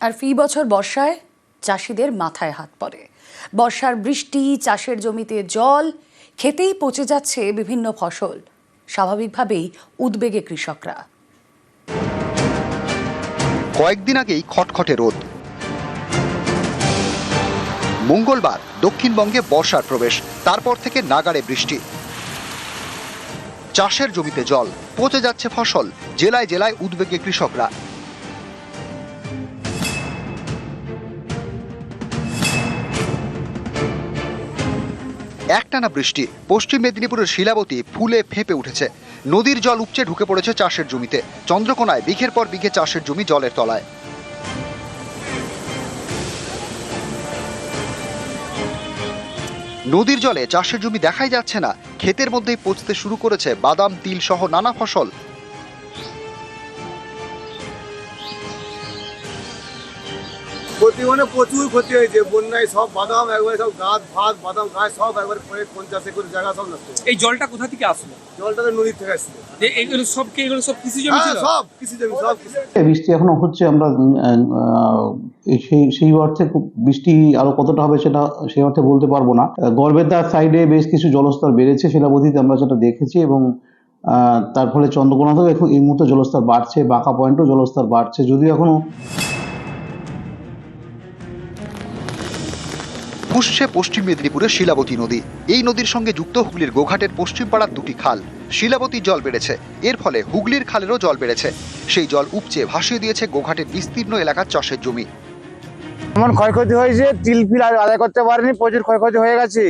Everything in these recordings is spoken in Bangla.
আর ফি বছর বর্ষায় চাষিদের মাথায় হাত পড়ে। বর্ষার বৃষ্টি, চাষের জমিতে জল, খেতেই পচে যাচ্ছে বিভিন্ন ফসল। স্বাভাবিকভাবেই উদ্বেগে কৃষকরা। কয়েকদিন আগেই খটখটে রোদ। মঙ্গলবার দক্ষিণবঙ্গে বর্ষার প্রবেশ, তারপর থেকে নাগাড়ে বৃষ্টি। চাষের জমিতে জল, পচে যাচ্ছে ফসল, জেলায় জেলায় উদ্বেগে কৃষকরা। একটানা বৃষ্টি। পশ্চিম মেদিনীপুরের শিলাবতী ফুলে ফেঁপে উঠেছে। নদীর জল উপচে ঢুকে পড়েছে চাষের জমিতে। চন্দ্রকোনায় বিঘের পর বিঘে চাষের জমি জলের তলায়। নদীর জলে চাষের জমি দেখাই যাচ্ছে না। ক্ষেতের মধ্যেই পচতে শুরু করেছে বাদাম, তিল সহ নানা ফসল। ক্ষতি মানে প্রচুর ক্ষতি হয়েছে। বন্যায় সব বাদাম একবারে সব গাছ ভাত বাদাম গাছ সব একবারে পরে পঞ্চাশ একর জায়গা সব নষ্ট এই জলটা কোথা থেকে আসলো? জলটা তো নদীর থেকে আসছে এগুলো সব কি এগুলো সব কৃষি জমি হ্যাঁ ছিল? সব কৃষি জমি সব বৃষ্টি এখনও হচ্ছে আমরা সেই সেই অর্থে খুব বৃষ্টি আরও কতটা হবে সেটা সেই অর্থে বলতে পারব না। আহ, গড়বেতার সাইডে বেশ কিছু জলস্তর বেড়েছে শিলাবতীতে আমরা সেটা দেখেছি এবং তার ফলে চন্দ্রকোনাতেও এখন এই মুহূর্তে জলস্তর বাড়ছে বাঁকা পয়েন্টও জলস্তর বাড়ছে। যদিও এখনও ফুসছে পশ্চিম মেদিনীপুরের শিলাবতী নদী। এই নদীর সঙ্গে যুক্ত হুগলির গোঘাটের পশ্চিম পাড়ার দুটি খাল। শিলাবতীর জল বেড়েছে। এর ফলে হুগলির খালেরও জল বেড়েছে। সেই জল উপচে ভাসিয়ে দিয়েছে গোঘাটের বিস্তীর্ণ এলাকার চাষের জমি। এমন ক্ষয়ক্ষতি হয়েছে, তিল ফিল আদায় করতে পারিনি, প্রচুর ক্ষয়ক্ষতি হয়ে গেছে।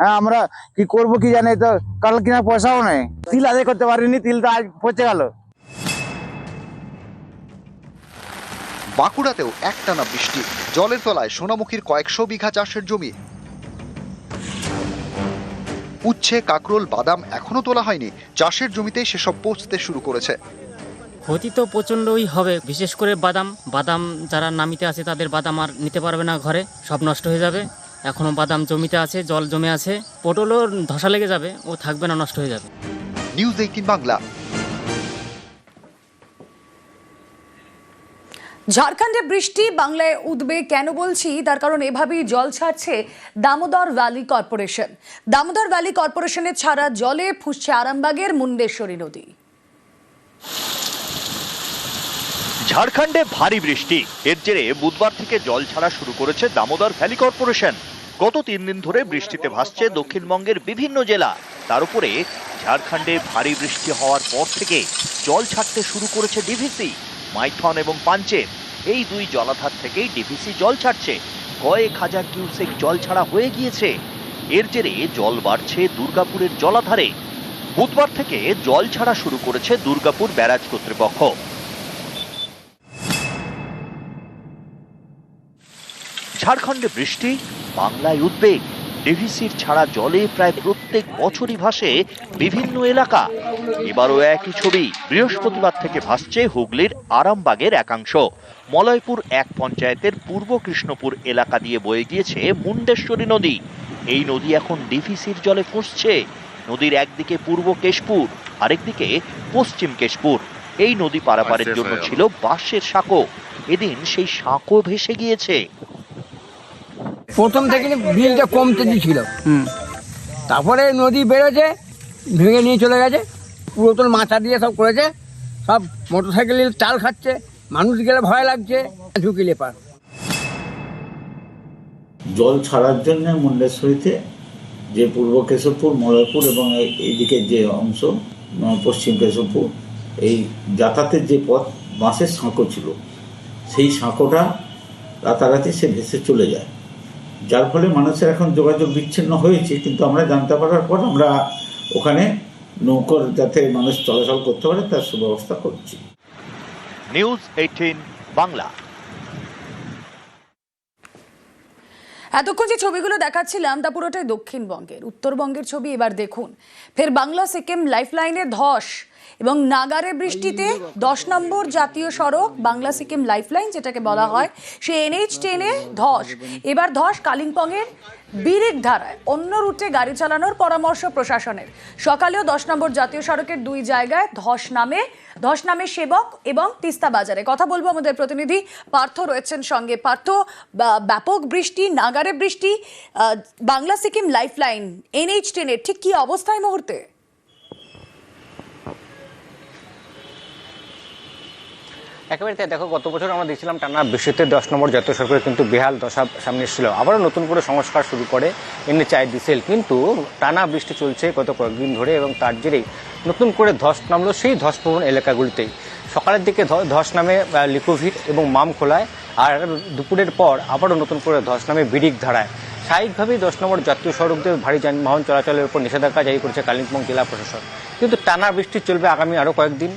হ্যাঁ আমরা কি করব কি জানি, তো কাল কিনা পয়সাও নেই। তিল আদায় করতে পারিনি তিলটা আজ পচে গেল। বাঁকুড়াতেও একটানা বৃষ্টি। জলের তলায় সোনামুখীর কয়েকশো বিঘা চাষের জমি। উচ্ছে কাকরোল বাদাম এখনও তোলা হয়নি। চাষের জমিতেই সেসব পচতে শুরু করেছে। ক্ষতি তো প্রচণ্ডই হবে বিশেষ করে বাদাম। বাদাম যারা নামিতে আছে তাদের বাদাম আর নিতে পারবে না ঘরে সব নষ্ট হয়ে যাবে। এখনও বাদাম জমিতে আছে জল জমে আছে। পটলও ধসা লেগে যাবে ও থাকবে না নষ্ট হয়ে যাবে। News eighteen Bangla. ঝাড়খণ্ডে বৃষ্টি, বাংলায় উদ্বেগ, কেন বলছি? তার কারণ এভাবেই জল ছাড়ছে Damodar valley corporation. Damodar valley কর্পোরেশনের ছাড়া জলে ফুসছে আরামবাগের মুন্ডেশ্বরী নদী। ঝাড়খণ্ডে ভারী বৃষ্টি। এর জেরে বুধবার থেকে জল ছাড়া শুরু করেছে দামোদর ভ্যালি কর্পোরেশন। গত তিন দিন ধরে বৃষ্টিতে ভাসছে দক্ষিণবঙ্গের বিভিন্ন জেলা। তার উপরে ঝাড়খণ্ডে ভারী বৃষ্টি হওয়ার পর থেকে জল ছাড়তে শুরু করেছে ডিভিসি, মাইথন এবং পাঞ্চেত। এই দুই জলাধার থেকেই ডিভিসি জল ছাড়ছে। কয়েক হাজার কিউসেক জল ছাড়া হয়ে গিয়েছে। এর জেরে জল বাড়ছে দুর্গাপুরের জলাধারে। বুধবার থেকে জল ছাড়া শুরু করেছে দুর্গাপুর ব্যারাজ কর্তৃপক্ষ। ঝাড়খণ্ডে বৃষ্টি, বাংলায় উদ্বেগ। ডিভিসির ছাড়া জলে প্রায় প্রত্যেক বছরই ভাসে বিভিন্ন এলাকা। এবারও একই ছবি বৃহস্পতিবার থেকে ভাসছে হুগলির আরামবাগের একাংশ। মলয়পুর এক পঞ্চায়েতের পূর্ব কৃষ্ণপুর এলাকা দিয়ে বয়ে গিয়েছে মুন্ডেশ্বরী নদী। এই নদী এখন ডিভিসির জলে ফুঁসছে। নদীর একদিকে পূর্ব কেশপুর আরেকদিকে পশ্চিম কেশপুর। এই নদী পারাপারের জন্য ছিল বাঁশের সাঁকো। এদিন সেই সাঁকো ভেসে গিয়েছে। প্রথম থেকে বিলটা কমতে ছিল। তারপরে নদী বেরোছে ভেঙে নিয়ে চলে গেছে পুরাতন মাথা দিয়ে সব করেছে সব মোটর সাইকেলের চাল খাচ্ছে মানুষ গেলে ভয় লাগছে ঝুঁকিলে পার। জল ছাড়ার জন্য মুন্ডেশ্বরীতে যে পূর্ব কেশবপুর মলয়পুর এবং এই- এইদিকে যে অংশ পশ্চিম কেশবপুর এই যাতায়াতের যে পথ বাঁশের সাঁকো ছিল সেই সাঁকোটা রাতারাতি সে ভেসে চলে যায়। যার ফলে মানুষের এখন যোগাযোগ বিচ্ছিন্ন হয়েছে কিন্তু আমরা জানতে পারার পর আমরা ওখানে নৌকোর যাতে মানুষ চলাচল করতে পারে তার সুব্যবস্থা করছি। News eighteen Bangla. এতক্ষণ যে ছবিগুলো দেখাচ্ছিলাম তা পুরোটাই দক্ষিণবঙ্গের। উত্তরবঙ্গের ছবি এবার দেখুন। ফের বাংলা সিকিম লাইফলাইনে ধস। এবং নাগারে বৃষ্টিতে দশ নম্বর জাতীয় সড়ক বাংলা সিকিম লাইফলাইন যেটাকে বলা হয় সে এনএইচ টেনে ধস। এবার ধস কালিম্পংয়ের বীরের ধারায়। অন্য রুটে গাড়ি চালানোর পরামর্শ প্রশাসনের। সকালেও দশ নম্বর জাতীয় সড়কের দুই জায়গায় ধস নামে ধস নামে সেবক এবং তিস্তা বাজারে। কথা বলব আমাদের প্রতিনিধি পার্থ রয়েছেন সঙ্গে। পার্থ ব্যাপক বৃষ্টি নাগারে বৃষ্টি আহ, বাংলা সিকিম লাইফলাইন এনএইচ টেনের ঠিক কি অবস্থা এই মুহূর্তে? একেবারে তাই, দেখো, গত বছর আমরা দেখছিলাম টানা বিশ্বের দশ নম্বর জাতীয় সরকারের কিন্তু বেহাল দশা সামনে এসেছিল। আবারও নতুন করে সংস্কার শুরু করে এমনি চায় ডিসেল। কিন্তু টানা বৃষ্টি চলছে গত কয়েকদিন ধরে এবং তার জেরেই নতুন করে ধস নামলো সেই ধসপ্রবণ এলাকাগুলিতেই। সকালের দিকে ধস নামে লিকোভিট এবং মাম খোলায় আর দুপুরের পর আবারও নতুন করে ধস নামে বিডিক ধারায়। স্বাভাবিকভাবেই দশ নম্বর জাতীয় সড়ক দিয়ে ভারী যানবাহন চলাচলের উপর নিষেধাজ্ঞা জারি করেছে কালিম্পং জেলা প্রশাসন। কিন্তু টানা বৃষ্টি চলবে আগামী আরও কয়েকদিন।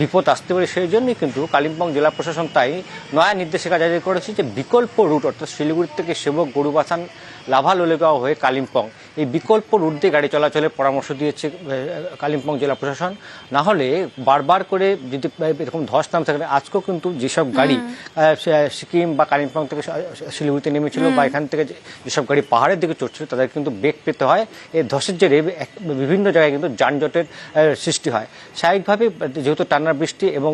বিপদ আসতে পারে সেই জন্যই কিন্তু কালিম্পং জেলা প্রশাসন তাই নয়া নির্দেশিকা জারি করেছে যে বিকল্প রুট অর্থাৎ শিলিগুড়ি থেকে সেবক গরুবাসান লাভা লোলেগাঁও হয়ে কালিম্পং। এই বিকল্প রুট দিয়ে গাড়ি চলাচলের পরামর্শ দিয়েছে কালিম্পং জেলা প্রশাসন। না হলে বারবার করে যদি এরকম ধস নাম থাকে আজকেও কিন্তু যেসব গাড়ি সিকিম বা কালিম্পং থেকে শিলিগুড়িতে নেমেছিল বা এখান থেকে যেসব গাড়ি পাহাড়ের দিকে চড়ছিল তাদের কিন্তু বেগ পেতে হয়। এই ধসের জেরে বিভিন্ন জায়গায় কিন্তু যানজটের সৃষ্টি হয়। স্বাভাবিকভাবে যেহেতু টানা বৃষ্টি এবং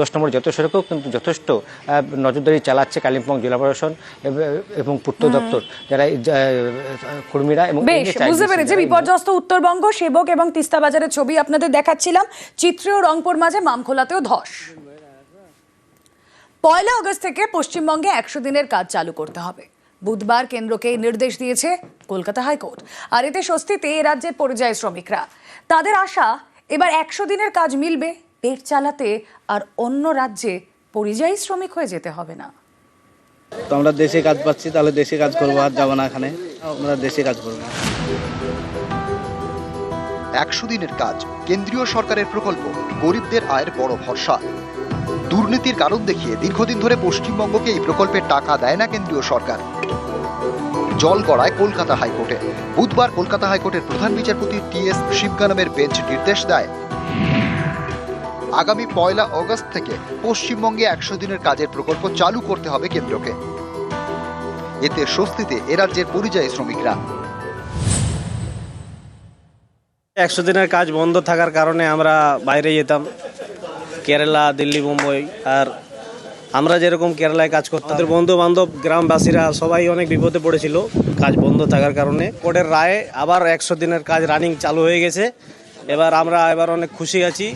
দশ নম্বর যত সড়কেও কিন্তু যথেষ্ট নজরদারি চালাচ্ছে কালিম্পং জেলা প্রশাসন এবং- পূর্ত দপ্তর যারা কর্মীরা এবং বুঝতে পেরেছি। বিপর্যস্ত উত্তরবঙ্গ সেবক এবং তিস্তা বাজারের ছবি আপনাদের দেখাচ্ছিলাম। চিত্রে ও রংপুর মাঝে মামখোলাতেও ধস। পয়লা আগস্ট থেকে পশ্চিমবঙ্গে একশো দিনের কাজ চালু করতে হবে। বুধবার কেন্দ্রকে নির্দেশ দিয়েছে কলকাতা হাইকোর্ট। আর এতে স্বস্তিতে এ রাজ্যের পরিযায়ী শ্রমিকরা। তাদের আশা এবার একশো দিনের কাজ মিলবে। পেট চালাতে আর অন্য রাজ্যে পরিযায়ী শ্রমিক হয়ে যেতে হবে না। তো আমরা দেশে কাজ পাচ্ছি তাহলে দেশে কাজ করব আর যাব না এখানে। আমরা দেশে কাজ করব। একশো দিনের কাজ কেন্দ্রীয় সরকারের প্রকল্প গরিবদের আয়ের বড় ভরসা। দুর্নীতির কারণ দেখিয়ে দীর্ঘদিন ধরে পশ্চিমবঙ্গকে এই প্রকল্পের টাকা দেয় না কেন্দ্রীয় সরকার। জল গড়ায় কলকাতা হাইকোর্টে। বুধবার কলকাতা হাইকোর্টের প্রধান বিচারপতি টি এস শিবগানমের বেঞ্চ নির্দেশ দেয়। আগামী পয়লা অগস্ট থেকে পশ্চিমবঙ্গে একশো দিনের কাজের প্রকল্প চালু করতে হবে কেন্দ্রকে। এতে স্বস্তিতে এ রাজ্যের পরিযায়ী শ্রমিকরা। একশো দিনের কাজ বন্ধ থাকার কারণে আমরা বাইরে যেতাম। কেরালা, দিল্লি, মুম্বই আর আমরা যেরকম কেরালায় কাজ করতাম, আমাদের বন্ধু বান্ধব গ্রামবাসীরা সবাই অনেক বিপদে পড়েছিল কাজ বন্ধ থাকার কারণে। কোর্টের রায়ে আবার একশো দিনের কাজ রানিং চালু হয়ে গেছে। এবার আমরা এবার অনেক খুশি আছি।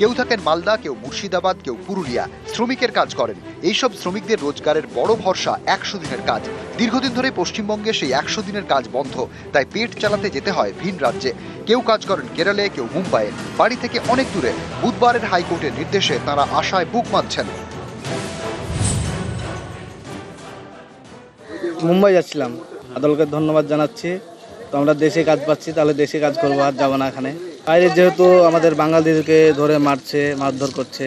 কেউ থাকেন মালদা, কেউ মুর্শিদাবাদ, কেউ পুরুলিয়া। শ্রমিকের কাজ করেন। এইসব শ্রমিকদের রোজগারের বড় ভরসা একশো দিনের কাজ। দীর্ঘদিন ধরে পশ্চিমবঙ্গে সেই একশো দিনের কাজ বন্ধ। তাই পেট চালাতে যেতে হয় ভিন রাজ্যে। কেউ কাজ করেন কেরালে, কেউ মুম্বাইয়ে। বাড়ি থেকে অনেক দূরে। বুধবারের হাইকোর্টের নির্দেশে তারা আশায় বুক বাঁধছেন। মুম্বাই যাচ্ছিলাম। আদালতকে ধন্যবাদ জানাচ্ছি। তো আমরা দেশে কাজ পাচ্ছি, তাহলে দেশে কাজ করব, আর যাব না এখানে। বাইরে যেহেতু আমাদের বাঙালিদেরকে ধরে মারছে মারধর করছে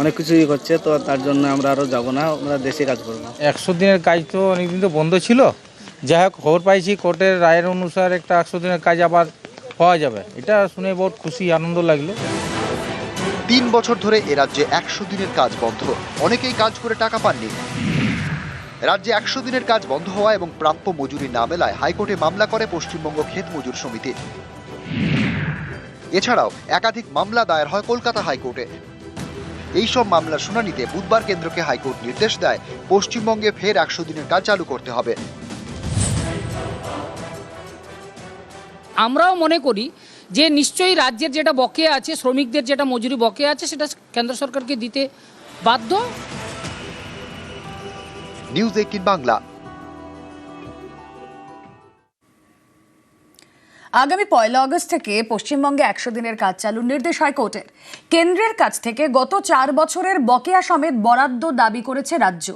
অনেক কিছুই করছে তো তার জন্য আমরা আরও যাব না আমরা দেশে কাজ করব। একশো দিনের কাজ তো অনেকদিন তো বন্ধ ছিল। যাই হোক খবর পাইছি কোর্টের রায়ের অনুসারে একটা একশো দিনের কাজ আবার পাওয়া যাবে। এটা শুনে বহুত খুশি আনন্দ লাগল। তিন বছর ধরে এ রাজ্যে একশো দিনের কাজ বন্ধ। অনেকেই কাজ করে টাকা পাননি। রাজ্যে একশো দিনের কাজ বন্ধ হওয়া এবং প্রাপ্য মজুরি না মেলায় হাইকোর্টে মামলা করে পশ্চিমবঙ্গ ক্ষেত মজুর সমিতি। এছাড়াও একাধিক মামলা দায়ের হয় কলকাতা হাইকোর্টে। এইসব মামলার শুনানিতে বুধবার কেন্দ্রকে হাইকোর্ট নির্দেশ দেয় পশ্চিমবঙ্গে ফের একশো দিনের কাজ চালু করতে হবে। আমরাও মনে করি যে নিশ্চয়ই রাজ্যের যেটা বকেয়া আছে শ্রমিকদের যেটা মজুরি বকেয়া আছে সেটা কেন্দ্র সরকারকে দিতে বাধ্য। News eighteen Bangla. আগামী পয়লা আগস্ট থেকে পশ্চিমবঙ্গে একশো দিনের কাজ চালুর নির্দেশ হয় হাইকোর্টের। কেন্দ্রের কাছ থেকে গত চার বছরের বকেয়া সমেত বরাদ্দ দাবি করেছে রাজ্য।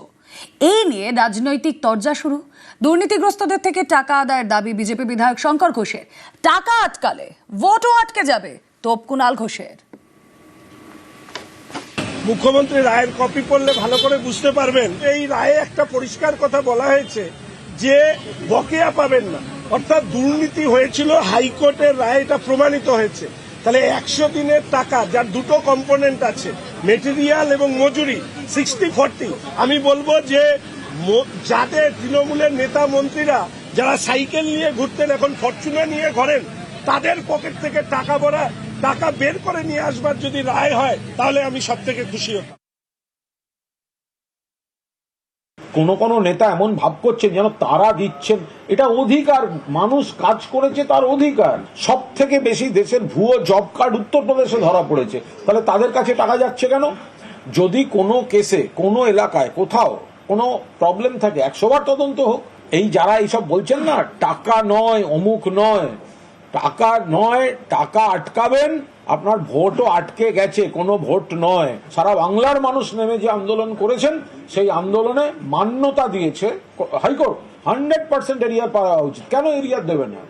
এই নিয়ে রাজনৈতিক তরজা শুরু। দুর্নীতিগ্রস্তদের থেকে টাকা আদায়ের দাবি বিজেপি বিধায়ক শঙ্কর ঘোষের। টাকা আটকালে ভোটও আটকে যাবে তোপ কুণাল ঘোষের। মুখ্যমন্ত্রী রায়ের কপি পড়লে ভালো করে বুঝতে পারবেন। এই রায়ে একটা পরিষ্কার কথা বলা হয়েছে। যে বকেয়া পাবেন না। অর্থাৎ দুর্নীতি হয়েছিল, হাইকোর্টের রায় এটা প্রমাণিত হয়েছে। তাহলে একশো দিনের টাকা, যার দুটো কম্পোনেন্ট আছে মেটেরিয়াল এবং মজুরি সিক্সটি ফর্টি আমি বলব যে যাদের তৃণমূলের নেতা মন্ত্রীরা যারা সাইকেল নিয়ে ঘুরতেন, এখন ফরচুনার নিয়ে ঘোরেন, তাদের পকেট থেকে টাকা ভরা, টাকা বের করে নিয়ে আসবার যদি রায় হয়, তাহলে আমি সব থেকে খুশি হতাম। কোন কোন নেতা এমন ভাব করছেন যেন তারা দিচ্ছেন। এটা অধিকার। মানুষ কাজ করেছে তার অধিকার। সব থেকে বেশি দেশের ভুয়ো জব কার্ড উত্তরপ্রদেশে ধরা পড়েছে। তাহলে তাদের কাছে টাকা যাচ্ছে কেন? যদি কোনো কেসে, কোনো এলাকায়, কোথাও কোনো প্রবলেম থাকে একশোবার তদন্ত হোক। এই যারা এইসব বলছেন না, টাকা নয়, অমুক নয়। টাকা নয়, টাকা আটকাবেন আপনার ভোটও আটকে গেছে, কোনো ভোট নয়। সারা বাংলার মানুষ নেমে যে আন্দোলন করেছেন, সেই আন্দোলনে মান্যতা দিয়েছে হাইকোর্ট। হান্ড্রেড পার্সেন্ট এরিয়া পাওয়া উচিত। কেন এরিয়া দেবে না?